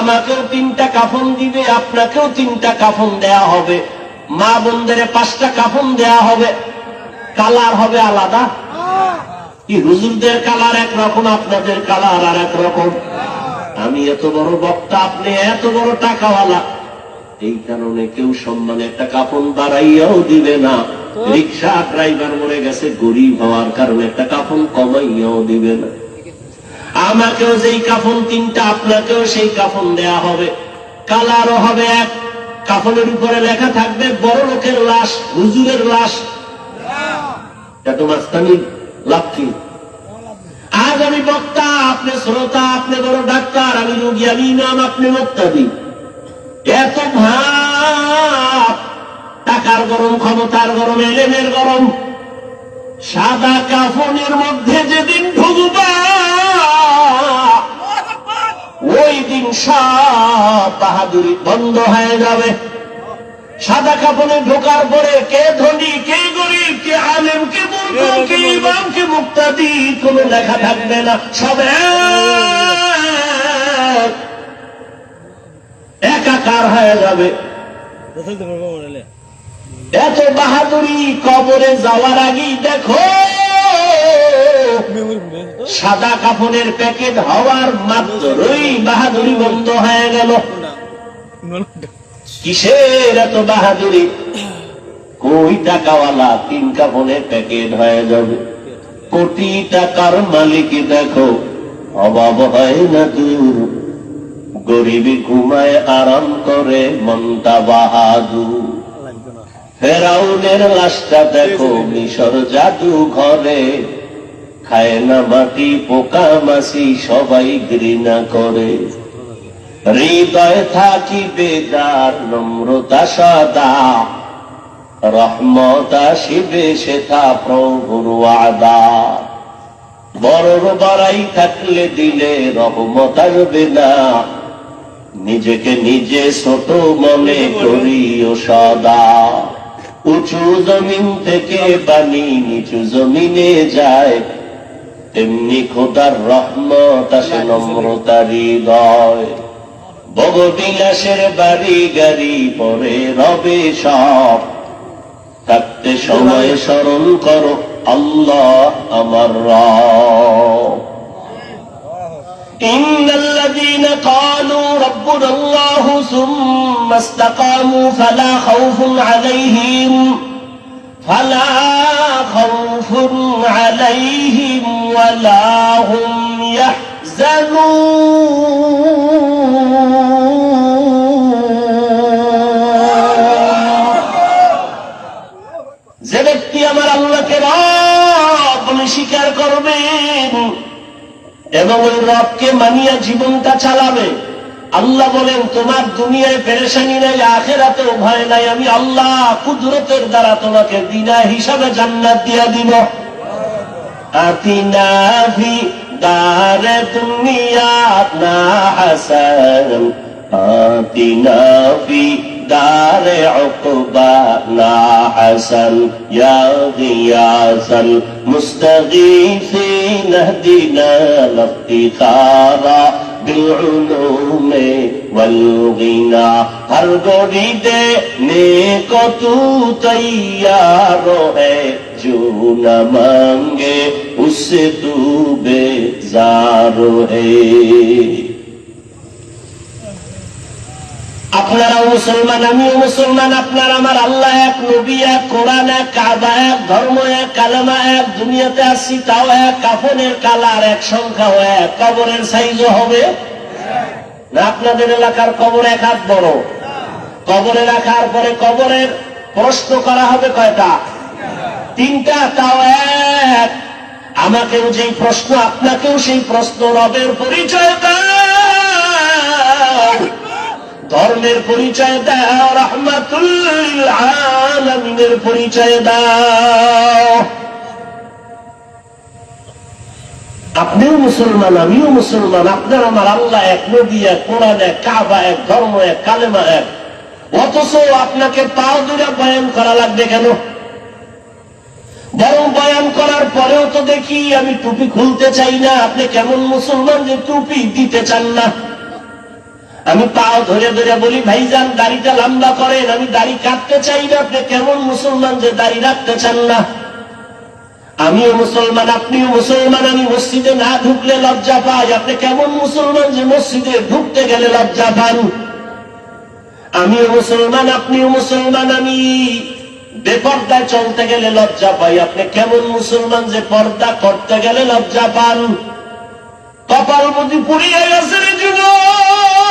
আমাকেও তিনটা কাফন দিবে, আপনাকেও তিনটা কাফন দেয়া হবে। মা বোনদের পাঁচটা কাফন দেয়া হবে। কালার হবে আলাদা। কি হুজুরদের কালার একরকম, আপনাদের কালার আর এক রকম আমি এত বড় বক্তা, আপনি এত বড় টাকাওয়ালা। এই কারণে কেউ সম্মানে একটা কাফন বাড়াইয়াও দিবে না। রিক্সা ড্রাইভার মরে গেছে, গরিব হওয়ার কারণে একটা কাফন কমাইয়াও দিবে না। আমাকেও যেই কাফন তিনটা, আপনাকেও সেই কাফন দেয়া হবে। কালারও হবে এক, কাফনের উপরে লেখা থাকবে, বড় লোকের লাশ, হুজুরের লাশ। আজ আমি বক্তা, আপনি শ্রোতা, আপনি বড় ডাক্তার, আমি রোগী, আমি ইমাম, আপনি এত ভাব, টাকার গরম, ক্ষমতার গরম, এলেমের গরম। সাদা কাফনের মধ্যে যেদিন ঢুকবা ওই দিন সব বাহাদুরি বন্ধ হয়ে যাবে। সাদা কাপড়ে ঢোকার পরে কে ধনী কে গরিব কে আলেম কে মূর্খ কে ইমাম কে মুক্তাদি কোনো লেখা থাকবে না। সব একাকার হয়ে যাবে। এত বাহাদুরি কবরে যাওয়ার আগেই দেখো, সাদা কাপড়ের প্যাকেট হওয়ার মাত্রই বাহাদুরি বন্ধ হয়ে গেল। কিসের এত বাহাদুরি? কই টাকাওয়ালা তিন কাপড়ের প্যাকেট হয়ে যাবে? কোটি টাকার মালিক দেখো, অভাব হয় না দূর। গরিবী ঘুমায় আরাম করে মনটা বাহাদুর। ফেরাউনের লাশটা দেখো মিশর জাদু ঘরে। খায় না মাটি পোকা মাসি সবাই ঘৃণা করে। হৃদয় থাকিবে যার নম্রতা সদা। রহমত আসিবে সেটা প্রভুর ওয়াদা। বড়র বড়াই থাকলে দিলে রহমত আসবে না। নিজেকে নিজে ছোট মনে করিও সদা। উঁচু জমিন থেকে পানি নিচু জমিনে যায়। তেমনি খোদার রহমত আসে নম্রতার হৃদয়। ভোগবিলাসের বাড়ি গাড়ি পরে রবে সব। থাকতে সময় স্মরণ করো আল্লাহ আমার র ইন্দাল قالوا ربنا الله ثم استقاموا فلا خوف عليهم فلا خوف عليهم ولا هم يحزنون. এবং ওই রবকে মানিয়া জীবনটা চালাবে। আল্লাহ বলেন, তোমার দুনিয়ায় পেরেশানি নাই, আখেরাতেও ভয় নাই। আমি আল্লাহ কুদরতের দ্বারা তোমাকে বিনা হিসাবে জান্নাত দিয়া দিব। আতিনা ফি দারে দুনিয়া না হাসান। دار عقبانا حسن يا غياث المستغيثين اهدنا الافتخار بالعلوم والغنى ہر گوڑی دے نیک تو تیار ہے جو نہ مانگے اس سے تو بے زار ہے আপনারাও মুসলমান, আমিও মুসলমান, আপনার আমার আল্লাহ এক, নবী এক, কোরআন এক, কাবা এক, ধর্ম এক, কালামা এক, দুনিয়াতে আসছি তাও এক, কাফনের কালার এক, সংখ্যাও এক, কবরের সাইজও হবে। না, আপনাদের এলাকার কবর এক হাত বড়। কবরে রাখার পরে কবরের প্রশ্ন করা হবে কয়টা? তিনটা, তাও এক। আমাকেও যেই প্রশ্ন, আপনাকেও সেই প্রশ্ন, রবের পরিচয় দাও। ধর্মের পরিচয় দাও, রহমাতুল আলমিনের পরিচয় দাও। আপনিও মুসলমান, আমিও মুসলমান, আপনার আমার আল্লাহ এক নবী, এক কোরআন, এক কাবা, এক ধর্ম, এক কালেমা, এক। অথচ আপনাকে পাও দূরে বয়ান করা লাগবে কেন? বরং বয়ান করার পরেও তো দেখি, আমি টুপি খুলতে চাই না, আপনি কেমন মুসলমান যে টুপি দিতে চান না? আমি পাও ধরে ধরে বলি, ভাইজান, দাড়িটা লম্বা করেন, আমি দাড়ি কাটতে চাই না, আপনি কেমন মুসলমান যে দাড়ি রাখতে চান না? আমিও মুসলমান, আপনিও মুসলমান, আমি মসজিদে না ঢুকলে লজ্জা পাই, আপনি কেমন মুসলমান যে মসজিদে ঢুকতে গেলে লজ্জা পান? আমিও মুসলমান, আপনিও মুসলমান, আমি বেপর্দায় চলতে গেলে লজ্জা পাই, আপনি কেমন মুসলমান যে পর্দা করতে গেলে লজ্জা পান? কপাল বুঝি পুড়িয়ে গেছে যুবক।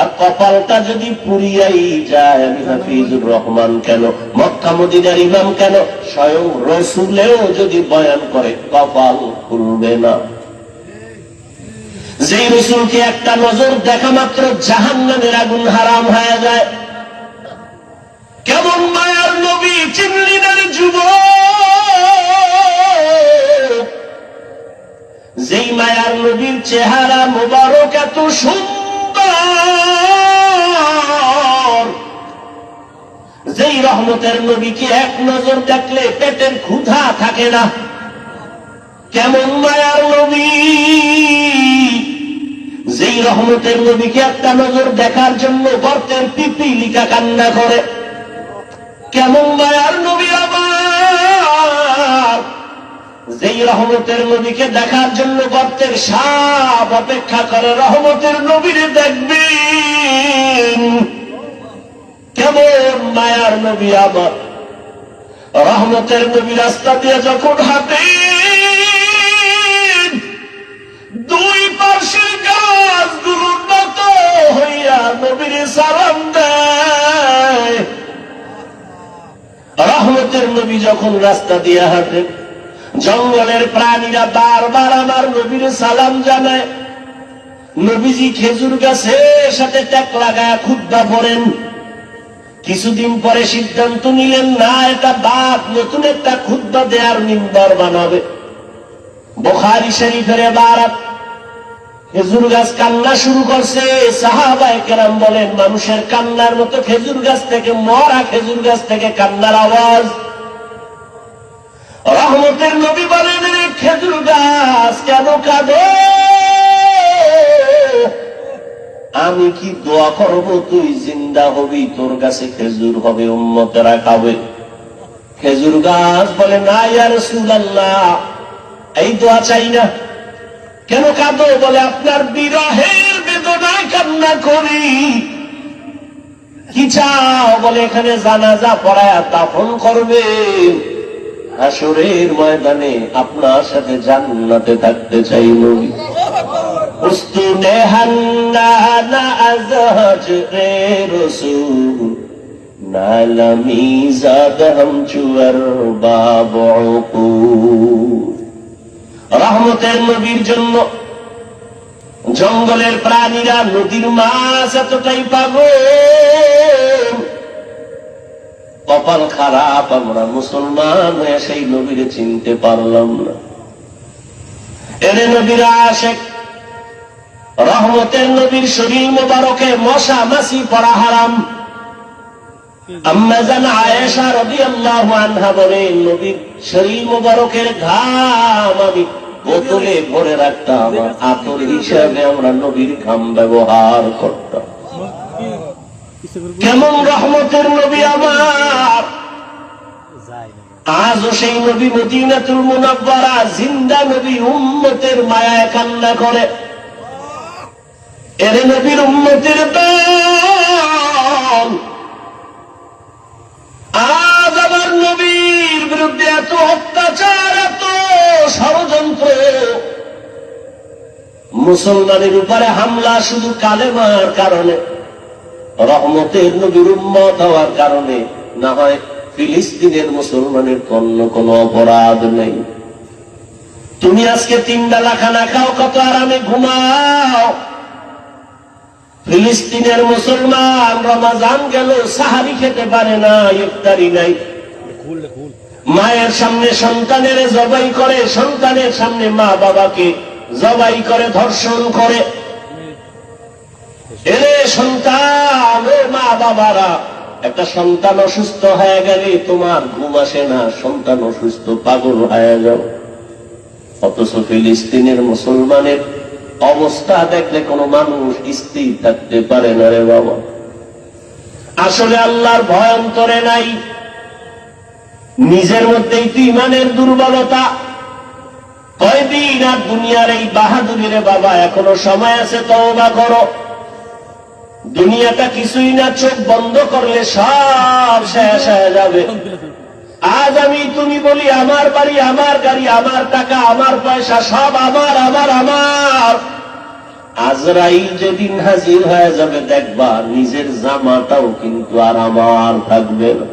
আর কপালটা যদি পুরিয়াই যায়, আমি হাফিজুর রহমান কেন? মক্কা মদিনার ইমাম কেন? স্বয়ং রসুলেও যদি বয়ান করে, কপাল খুলবে না। যেই রসুলকে একটা নজর দেখা মাত্র জাহান নামের আগুন হারাম হয়ে যায়। কেমন মায়ার নবী না যুবক! যেই মায়ার নবীর চেহারা মোবারক এত সুন্দর। যেই রহমতের নবীকে এক নজর দেখলে পেটের ক্ষুধা থাকে না। কেমন মায়ার নবী। যেই রহমতের নবীকে একটা নজর দেখার জন্য গর্তের পিপিলিকা কান্না করে। কেমন মায়ার নবী যেই রহমতের নবীকে দেখার জন্য গর্তের সাপ অপেক্ষা করে রহমতের নবীরে দেখবেন। কেমন মায়ার নবী আমার। রহমতের নবী রাস্তা দিয়ে যখন হাঁটে দুই পাশের গাছগুলো নত হইয়া নবীর সালাম দেয়। রহমতের নবী যখন রাস্তা দিয়ে হাঁটেন জঙ্গলের প্রাণীরা বারবার আমার নবীর সালাম জানায়। নবীজি খেজুর গাছে সাথে ট্যাক লাগায় খুদ্া পড়েন কিছুদিন পরে সিদ্ধান্ত নিলেন, না, এটা বাপ নতুন একটা খুদ্া দেয়ার মিম্বর বানাবে। বোখারি শরীফের বারাত খেজুর গাছ কান্না শুরু করছে। সাহাবায় কেরাম বলেন, মানুষের কান্নার মতো খেজুর গাছ থেকে মরা খেজুর গাছ থেকে কান্নার আওয়াজ। রহমতের নবী বলেন খেজুর গাছ কেন কাঁদে? আমি কি দোয়া করব, তুই জিন্দা হবি, তোর কাছে খেজুর হবে, উম্মতেরা খাবে। খেজুর গাছ বলে, না ইয়ার সুলাল্লাহ এই দোয়া চাই না। কেন কাঁদো? বলে, আপনার বিরহের বেদনায় কান্না করি। কি চাও? বলে, এখানে জানাজা পড়ায় দাফন করবে। হাসরের ময়দানে আপনার সাথে জান্নাতে থাকতে চাই নবী উস্তুনে হান্না রে রসুল। নালামি জাদ হাম চুয়ার বাবু রহমতের নবীর জন্য জঙ্গলের প্রাণীরা নদীর মাছ এতটাই পাগল। কপাল খারাপ, আমরা মুসলমান হয়ে সেই নবীরে চিনতে পারলাম না। এরে নবীরা আশেক, রহমতের নবীর শরীর মোবারকে মশা মাসি পড়া হারাম। আমরা নবীর ঘাম ব্যবহার করতাম। কেমন রহমতের নবী আমার আজও সেই নবী মদিনাতুল মুনাব্বারা জিন্দা নবী উম্মতের মায়ায় কান্না করে। এর নবীর উম্মতের দল। আজ আমার নবীর বিরুদ্ধে এত অত্যাচার এত ষড়যন্ত্র। মুসলমানের উপরে হামলা শুধু কালেমার কারণে। রহমতের নবীর উম্মত হওয়ার কারণে না হয় ফিলিস্তিনের মুসলমানের অন্য কোন অপরাধ নেই। তুমি আজকে তিন বেলা খানা খাও, কত আরামে ঘুমাও। ফিলিস্তিনের মুসলমান রমাজান গেল সাহারি খেতে পারে না, ইফতারি নাই। মায়ের সামনে সন্তানের জবাই করে, সন্তানের সামনে মা বাবাকে জবাই করে, ধর্ষণ করে। এরে সন্তান ও মা বাবারা, একটা সন্তান অসুস্থ হয়ে গেলে তোমার ঘুম আসে না, সন্তান অসুস্থ পাগল হয়ে যাও। অথচ ফিলিস্তিনের মুসলমানের অবস্থা দেখলে কোনো মানুষ স্থির থাকতে পারে না রে বাবা। আসলে আল্লাহর ভয় অন্তরে নাই। নিজের মধ্যেই তো ইমানের দুর্বলতা। কয়দিন আর দুনিয়ার এই বাহাদুরি রে বাবা, এখনও সময় আছে তওবা করো। দুনিয়াটা কিছুই না, চোখ বন্ধ করলে সব শেষ হয়ে যাবে। আজ আমি তুমি বলি, আমার বাড়ি, আমার গাড়ি, আমার টাকা, আমার পয়সা, সব আমার আমার আমার। আজরাইল যেদিন হাজির হয়ে যাবে, দেখবা নিজের জামাটাও কিন্তু আর আমার থাকবে না।